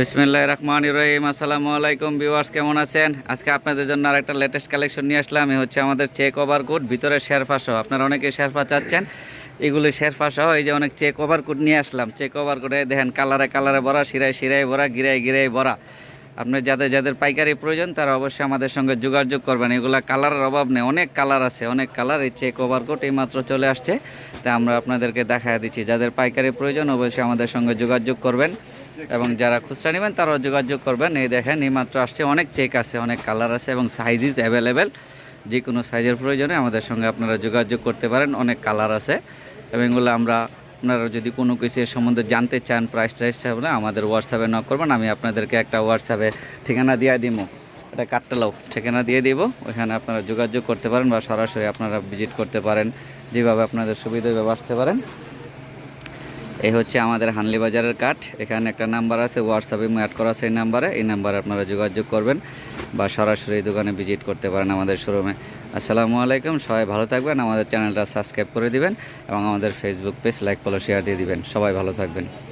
বিসমিল্লাহ রহমান রহিম, আসসালামু আলাইকুম ভিউয়ার্স, কেমন আছেন? আজকে আপনাদের জন্য আরেকটা লেটেস্ট কালেকশন নিয়ে আসলাম এই হচ্ছে আমাদের চেক ওভার কোড ভিতরে শেরফা সহ। আপনারা অনেকে শেরফা চাচ্ছেন, এগুলি শেরফা সহ, এই যে অনেক চেক ওভার কোড নিয়ে আসলাম। চেক ওভার কোডে দেখেন কালারে কালারে ভরা, শিরায় শিরায় ভরা, গিরায় গিরায় ভরা। আপনার যাদের যাদের পাইকারি প্রয়োজন, তারা অবশ্যই আমাদের সঙ্গে যোগাযোগ করবেন। এগুলা কালারের অভাব নেই, অনেক কালার আছে, অনেক কালার এই চেক ওভার কোড এই মাত্র চলে আসছে। তা আমরা আপনাদেরকে দেখা দিচ্ছি, যাদের পাইকারি প্রয়োজন, অবশ্যই আমাদের সঙ্গে যোগাযোগ করবেন। এবং যারা খুচরা নেবেন, তারাও যোগাযোগ করবেন। এই দেখেন, এই মাত্র আসছে। অনেক চেক আছে, অনেক কালার আছে এবং সাইজ ইজ অ্যাভেলেবেল যে কোনো সাইজের প্রয়োজনে আমাদের সঙ্গে আপনারা যোগাযোগ করতে পারেন। অনেক কালার আছে এবং এগুলো আমরা, আপনারা যদি কোনো কিছু সম্বন্ধে জানতে চান প্রাইস টাইস না, আমাদের হোয়াটসঅ্যাপে নক করবেন। আমি আপনাদেরকে একটা হোয়াটসঅ্যাপে ঠিকানা দিয়ে দিব এটা কাটটালাও ঠিকানা দিয়ে দিব। ওইখানে আপনারা যোগাযোগ করতে পারেন বা সরাসরি আপনারা ভিজিট করতে পারেন। যেভাবে আপনাদের সুবিধা আসতে পারেন এই হচ্ছে আমাদের হানলি বাজারের কাঠ। এখানে একটা নাম্বার আছে হোয়াটসঅ্যাপে অ্যাড করা আছে এই নাম্বারে। এই নাম্বারে আপনারা যোগাযোগ করবেন বা সরাসরি দোকানে ভিজিট করতে পারেন আমাদের শোরুমে আসসালামু আলাইকুম, সবাই ভালো থাকবেন, আমাদের চ্যানেলটা সাবস্ক্রাইব করে দিবেন এবং আমাদের Facebook page like follow share দিয়ে দিবেন। সবাই ভালো থাকবেন।